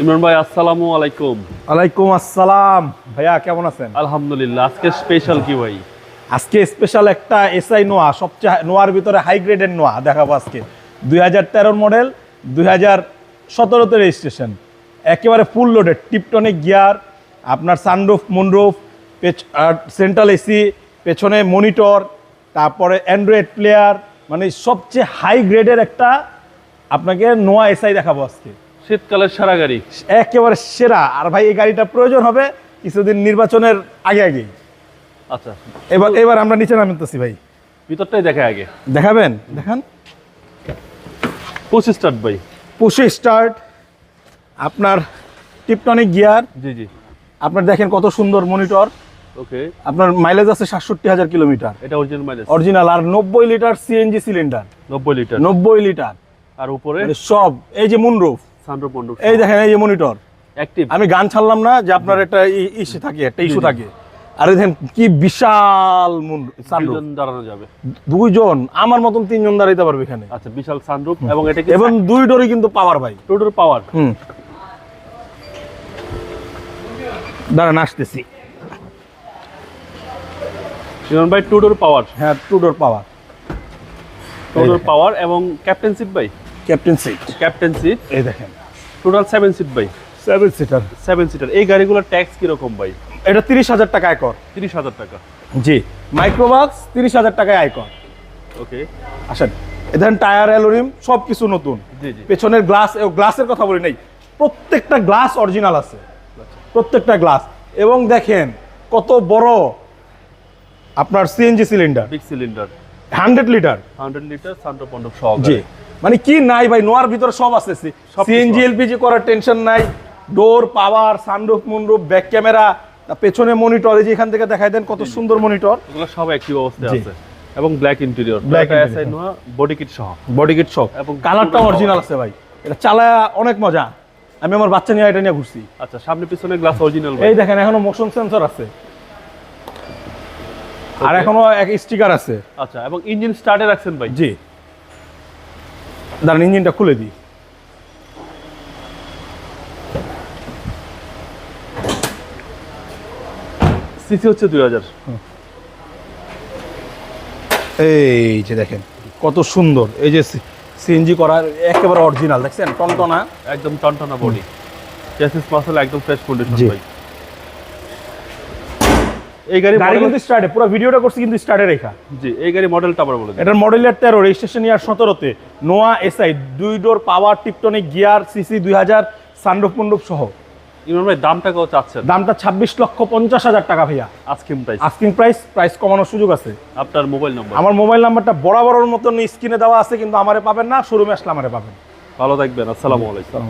ইমরান ভাই আসসালামু আলাইকুম। আলাইকুম আসসালাম। ভাইয়া কেমন আছেন? আলহামদুলিল্লাহ আজকে স্পেশাল কি ভাই? আজকে স্পেশাল একটা এসআই নোয়া সবচেয়ে নোয়ার ভিতরে হাই গ্রেডের নোয়া দেখাবো আজকে। দুই হাজার তেরোর মডেল দুই হাজার সতেরোতে রেজিস্ট্রেশন একেবারে ফুল লোডেড টিপটনিক গিয়ার আপনার সানরুফ মুনরুফ সেন্ট্রাল এসি পেছনে মনিটর তারপরে অ্যান্ড্রয়েড প্লেয়ার মানে সবচেয়ে হাই গ্রেডের একটা আপনাকে নোয়া এসআই দেখাবো আজকে। শীতকালের সারা গাড়ি। একেবারে সেরা। আর ভাই এই গাড়িটা প্রয়োজন হবে কিছুদিন নির্বাচনের আগে আগে। আচ্ছা। এবার এবার আমরা নিচে নামতেছি ভাই। ভিতরটাই দেখে আগে। দেখাবেন? দেখান। পুশ স্টার্ট ভাই। পুশে স্টার্ট। আপনার টিপটনিক গিয়ার। জি জি। আপনার দেখেন কত সুন্দর মনিটর। ওকে। আপনার মাইলেজ আছে সাতষট্টি হাজার কিলোমিটার। এটা অরিজিনাল মাইলেজ অরিজিনাল আর নব্বই লিটার সিএনজি সিলিন্ডার। নব্বই লিটার। নব্বই লিটার। আর উপরে মানে সব এই যে মুনরুফ সানরুফ মন্ডপ এই দেখেন এই যে মনিটর অ্যাক্টিভ আমি গান ছাড়লাম না যে আপনার একটা ইস্যু থাকে একটা ইস্যু থাকে। আর দেখেন কি বিশাল মুন সানরুফ দাঁড়ানো যাবে। দুইজন আমার মতন তিনজন দাঁড়াইতে পারবে এখানে। আচ্ছা বিশাল সানরুফ এবং এটা কি এবং দুই ডোরই কিন্তু পাওয়ার ভাই। টোটাল পাওয়ার হুম। দাঁড়ান আসতেছি। ইমরান ভাই টোটাল পাওয়ার হ্যাঁ টু ডোর পাওয়ার টোটাল দেখেন। পাওয়ার এবং ক্যাপ্টেন সিট ভাই। Captain seat. Captain seat. এই দেখেন। টোটাল সেভেন সিট ভাই। সেভেন সিটার সেভেন সিটার এই গাড়িগুলোর ট্যাক্স কীরকম ভাই? এটা তিরিশ হাজার টাকা আয়কর। তিরিশ হাজার টাকা। জি। মাইক্রোবাক্স তিরিশ হাজার টাকায় আয়কর। ওকে আসেন। এ টায়ার অ্যালোরিম সব কিছু নতুন। জি জি। পেছনের গ্লাস গ্লাসের কথা বলি নাই। প্রত্যেকটা গ্লাস অরিজিনাল আছে। প্রত্যেকটা গ্লাস এবং দেখেন কত বড় আপনার CNG cylinder big cylinder hundred litre hundred litre sunroof মন্ডপ সহ জি। মানে কি নাই ভাই নোয়ার ভিতরে সব আছে সব সিএনজি এলপিজি করার টেনশন নাই door power sunroof moonroof back camera পেছনে মনিটর এই যে এখান থেকে দেখাই দেন কত সুন্দর মনিটর। এগুলো সব অ্যাক্টিভ অবস্থায় আছে। এবং black interior black SI. Noah body kit সহ। বডি কিট সব এবং কালারটা অরিজিনাল আছে ভাই। এটা চালায় অনেক মজা। আমি আমার বাচ্চা নিয়ে এটা নিয়ে ঘুরছি। আচ্ছা সামনে পিছনে গ্লাস অরিজিনাল এই দেখেন এখনও মোশন সেন্সর আছে। আর এখনও এক স্টিকার আছে। আচ্ছা এবং ইঞ্জিন স্টার্টে রাখছেন ভাই। জি। দাঁড়ান ইঞ্জিনটা খুলে দিই। সিসি হচ্ছে দুই হাজার। এই যে দেখেন কত সুন্দর। এই যে সিএনজি করার একেবারে অরিজিনাল দেখছেন? টনটনা একদম টনটনা বডি চেসিস মাসল একদম ফ্রেশ কন্ডিশন। ভাই। এই গাড়ি গাড়ি কিন্তু স্টার্টে পুরো ভিডিওটা করছি কিন্তু স্টার্টে রেখা। জি এই গাড়ি মডেলটা আবার বলে এটার মডেল ইয়ার তেরো রেজিস্ট্রেশন ইয়ার সতেরোতে নোয়া এসআই দুই door power tiptronic gear CC দুই হাজার সানরুফ মন্ডুপ সহ। ইমরান ভাই দামটা কত চাচ্ছেন? দামটা ছাব্বিশ লক্ষ পঞ্চাশ হাজার টাকা ভাইয়া। আজকিম প্রাইস আস্কিং প্রাইস প্রাইস কমানোর সুযোগ আছে। আপনার মোবাইল নম্বর আমার মোবাইল নাম্বারটা বরাবরের মতন স্ক্রিনে দেওয়া আছে কিন্তু আমারে পাবেন না শোরুমে আসলে আমারে পাবেন। ভালো থাকবেন আসসালামু আলাইকুম।